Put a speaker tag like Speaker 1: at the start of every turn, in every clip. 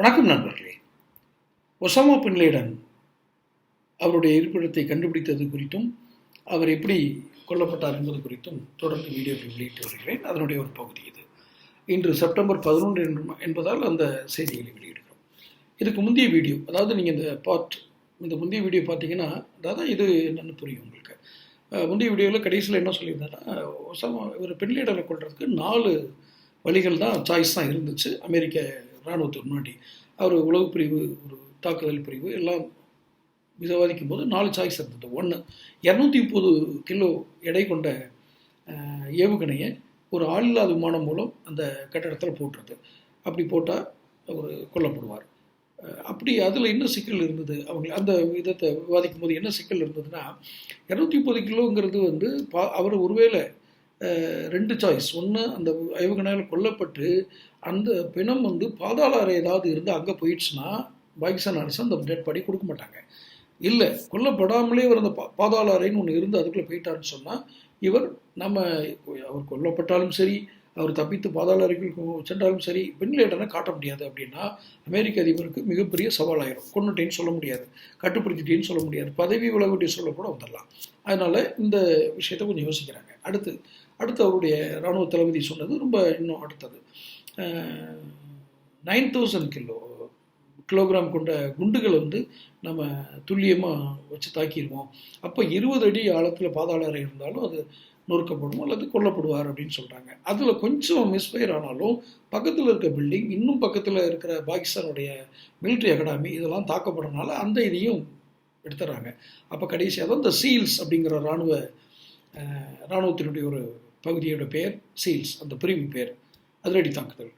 Speaker 1: வணக்கம் நண்பர்களே. Osama bin Laden அவருடைய இருப்பிடத்தை கண்டுபிடித்தது குறித்தும் அவர் எப்படி கொல்லப்பட்டார் என்பது குறித்தும் தொடர்ந்து வீடியோவில் வெளியிட்டு வருகிறேன். அதனுடைய ஒரு பகுதி இது. இன்று செப்டம்பர் பதினொன்று என்பதால் அந்த செய்திகளை வெளியிடுகிறோம். இதுக்கு முந்தைய வீடியோ அதாவது நீங்கள் இந்த பார்ட் இந்த முந்தைய வீடியோ பார்த்தீங்கன்னா அதாவது இது என்னென்னு புரியும் உங்களுக்கு. முந்தைய வீடியோவில் கடைசியில் என்ன சொல்லியிருந்தேன்னா ஒசாமா ஒரு பெண் லீடரை கொள்றதுக்கு நாலு வழிகள் தான் சாய்ஸ் தான் இருந்துச்சு. அமெரிக்க இராணுவத்துக்கு முன்னாடி. அவர் உளவு பிரிவு ஒரு தாக்குதல் பிரிவு எல்லாம் விவாதிக்கும் போது நாலு சாய்ஸ் இருந்தது. ஒன்று இரநூத்தி முப்பது கிலோ எடை கொண்ட ஏவுகணையை ஒரு ஆளில்லாத விமானம் மூலம் அந்த கட்டடத்தில் போட்டுருது. அப்படி போட்டால் அவர் கொல்லப்படுவார். அப்படி அதில் என்ன சிக்கல் இருந்தது? அவங்க அந்த விதத்தை விவாதிக்கும் போது என்ன சிக்கல் இருந்ததுன்னா இரநூத்தி முப்பது கிலோங்கிறது வந்து பா அவர் ஒருவேளை ரெண்டு சாய்ஸ் ஒன்று அந்த ஏவுகணையால் கொல்லப்பட்டு அந்த பிணம் வந்து பாதாள அறை ஏதாவது இருந்து அங்கே போயிடுச்சுன்னா பாகிஸ்தான் அரசு அந்த டெட் பாடி கொடுக்க மாட்டாங்க. இல்லை கொல்லப்படாமலே இவர் அந்த பா- பாதாள அறைன்னு ஒன்று இருந்து அதுக்குள்ளே போயிட்டாருன்னு சொன்னால் இவர் நம்ம அவர் கொல்லப்பட்டாலும் சரி அவர் தப்பித்து பாதாள அறைக்குள் சென்றாலும் சரி பெண்லேடனை காட்ட முடியாது அப்படின்னா அமெரிக்க அதிபருக்கு மிகப்பெரிய சவாலாயிரும். கொண்டுட்டேன்னு சொல்ல முடியாது. கட்டுப்படுத்திட்டேன்னு சொல்ல முடியாது. பதவி விலகிட்டே சொல்ல கூட வந்துடலாம் அதனால் இந்த விஷயத்தை கொஞ்சம் யோசிக்கிறாங்க. அடுத்து அடுத்து அவருடைய இராணுவ தளபதி சொன்னது ரொம்ப இன்னும் அடுத்தது. நைன் தௌசண்ட் கிலோ கிலோகிராம் கொண்ட குண்டுகளை வந்து நம்ம துல்லியமாக வச்சு தாக்கிடுவோம் அப்போ இருபது அடி ஆழத்தில் பாதாள அறை இருந்தாலும் அது நொறுக்கப்படும் அல்லது கொல்லப்படுவார் அப்படின்னு சொல்கிறாங்க அதில் கொஞ்சம் மிஸ்ஃபயர் ஆனாலும் பக்கத்தில் இருக்க பில்டிங் இன்னும் பக்கத்தில் இருக்கிற பாகிஸ்தானுடைய மிலிட்ரி அகாடமி இதெல்லாம் தாக்கப்படுறதுனால அந்த இதையும் எடுத்துறாங்க. அப்போ கடைசியாக தான் இந்த சீல்ஸ் அப்படிங்கிற இராணுவ இராணுவத்தினுடைய ஒரு பகுதியோட பெயர் சீல்ஸ் அந்த பிரிவு பேர் அதிரடி தாக்குதல்.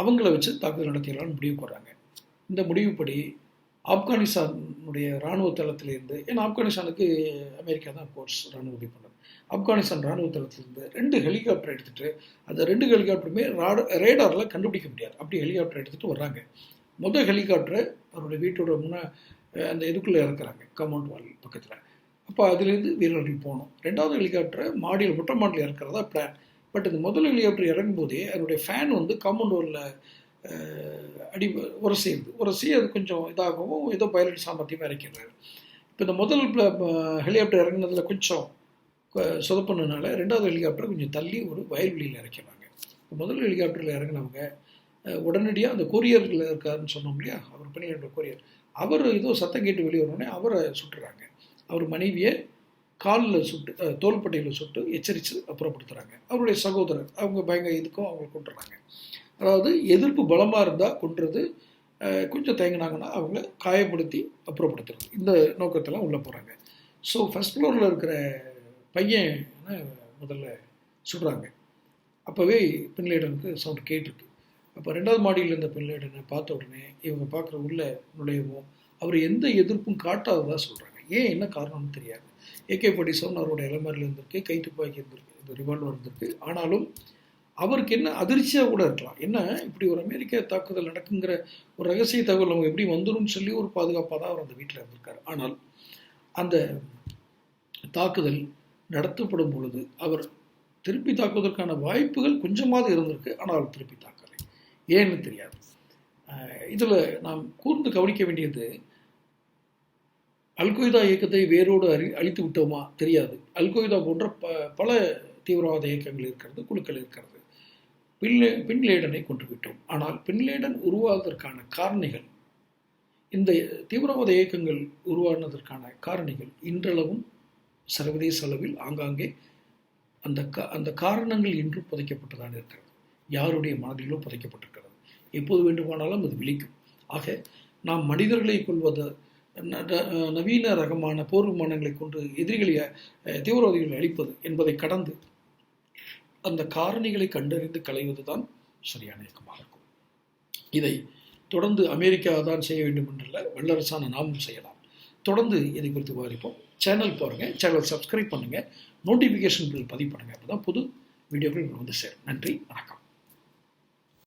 Speaker 1: அவங்கள வச்சு தாக்குதல் நடத்திடலாம்னு முடிவு போடுறாங்க. இந்த முடிவுப்படி ஆப்கானிஸ்தானுடைய இராணுவ தளத்திலிருந்து ஏன்னா ஆப்கானிஸ்தானுக்கு அமெரிக்கா தான் கோர்ஸ் இராணுவ உதவி பண்ணது. ஆப்கானிஸ்தான் இராணுவ தளத்திலிருந்து ரெண்டு ஹெலிகாப்டர் எடுத்துகிட்டு அந்த ரெண்டு ஹெலிகாப்டருமே ராட ரேடாரில் கண்டுபிடிக்க முடியாது. அப்படி ஹெலிகாப்டர் எடுத்துகிட்டு வர்றாங்க. முதல் ஹெலிகாப்டரை அவருடைய வீட்டோட முன்னே அந்த இதுக்குள்ளே இறக்குறாங்க. காம்பவுண்ட் வால் பக்கத்தில். அப்போ அதுலேருந்து வீரர்கள் போகணும் ரெண்டாவது ஹெலிகாப்டரை மாடியில் மொட்டை மாடியில் இறக்குறதா பிளான் பட் இந்த முதல் ஹெலிகாப்டர் இறங்கும்போதே அதனுடைய ஃபேன் வந்து காம்பவுண்ட் அடி உரசிடுது உரசி அது கொஞ்சம் இதாகவும் ஏதோ பைலட் சாமர்த்தியமாக இறக்கிறாரு இப்போ இந்த முதல் ஹெலிகாப்டர் இறங்குனதில் கொஞ்சம் கொ- ரெண்டாவது ஹெலிகாப்டர் கொஞ்சம் தள்ளி ஒரு வயல்வெளியில் இறக்கிறாங்க இப்போ முதல் ஹெலிகாப்டரில் இறங்குனவங்க உடனடியாக அந்த கொரியரில் இருக்காருன்னு சொன்னோம் இல்லையா? அவர் பணியாற்ற கொரியர் அவர் ஏதோ சத்தம் கேட்டு வெளியே வரணுன்னே அவரை சுட்டுறாங்க. அவர் மனைவியை காலில் சுட்டு தோல்பட்டையில் தோள்பட்டையில் சுட்டு எச்சரித்து அப்புறப்படுத்துகிறாங்க அவருடைய சகோதரர் அவங்க பயங்க இதுக்கும் அவங்க கொண்டுறாங்க அதாவது எதிர்ப்பு பலமாக இருந்தால் கொன்றது கொஞ்சம் தயங்கினாங்கன்னா அவங்கள காயப்படுத்தி அப்புறப்படுத்துறது. இந்த நோக்கத்தெல்லாம் உள்ளே போகிறாங்க ஸோ ஃபஸ்ட் ஃப்ளோரில் இருக்கிற பையன் முதல்ல சுடுறாங்க. அப்போவே பின்லேடனுக்கு சவுண்ட் கேட்டிருக்கு. அப்போ ரெண்டாவது மாடியில் இருந்த பின்லேடனை பார்த்த உடனே இவங்க பார்க்குற உள்ள நுழையவும் அவர் எந்த எதிர்ப்பும் காட்டாததாக சொல்கிறாங்க ஏன் என்ன காரணம்னு தெரியாது. ஏகே ஃபார்ட்டி செவன் அவரோட இளமரில் இருந்திருக்கு கை துப்பாக்கி இருந்திருக்கு இந்த ரிவால்வர் இருந்திருக்கு. ஆனாலும் அவருக்கு என்ன அதிர்ச்சியாக கூட இருக்கலாம். என்ன இப்படி ஒரு அமெரிக்க தாக்குதல் நடக்குங்கிற ஒரு ரகசிய தகவல் அவங்க எப்படி வந்துடும் சொல்லி ஒரு பாதுகாப்பாக தான் அவர் அந்த வீட்டில் இருந்திருக்காரு. ஆனால் அந்த தாக்குதல் நடத்தப்படும் பொழுது அவர் திருப்பி தாக்குவதற்கான வாய்ப்புகள் கொஞ்சமாவது இருந்திருக்கு ஆனால் அவர் திருப்பி தாக்கலை. ஏன்னு தெரியாது. இதில் நாம் கூர்ந்து கவனிக்க வேண்டியது அல்கொய்தா இயக்கத்தை வேரோடு அறி அழித்து விட்டோமா? தெரியாது. அல்கொய்தா போன்ற ப பல தீவிரவாத இயக்கங்கள் இருக்கிறது குழுக்கள் இருக்கிறது. பின்லே பின்லேடனை கொண்டு விட்டோம் ஆனால் பின்லேடன் உருவாவதற்கான காரணிகள் இந்த தீவிரவாத இயக்கங்கள் உருவானதற்கான காரணிகள் இன்றளவும் சர்வதேச அளவில் ஆங்காங்கே அந்த க அந்த காரணங்கள் இன்றும் புதைக்கப்பட்டுதான் இருக்கிறது. யாருடைய மனதிலோ புதைக்கப்பட்டிருக்கிறது. எப்போது வேண்டுமானாலும் அது விழிக்கும். ஆக நாம் மனிதர்களை கொள்வது நவீன ரகமான போர் விமானங்களை கொண்டு எதிரிகளை தீவிரவாதிகள் தீவிரவாதிகளை அழிப்பது என்பதை கடந்து அந்த காரணிகளை கண்டறிந்து களைவதுதான் சரியான இயக்கமாக இருக்கும். இதை தொடர்ந்து அமெரிக்கா தான் செய்ய வேண்டும் என்றல்ல வல்லரசான நாமும் செய்யலாம். தொடர்ந்து இதை குறித்து விவாதிப்போம். சேனல் பாருங்கள் சேனல் சப்ஸ்கிரைப் பண்ணுங்கள் நோட்டிஃபிகேஷன் பில் பதிவு பண்ணுங்கள் அப்போ தான் புது வீடியோக்கள் வந்து சேரும். நன்றி. வணக்கம்.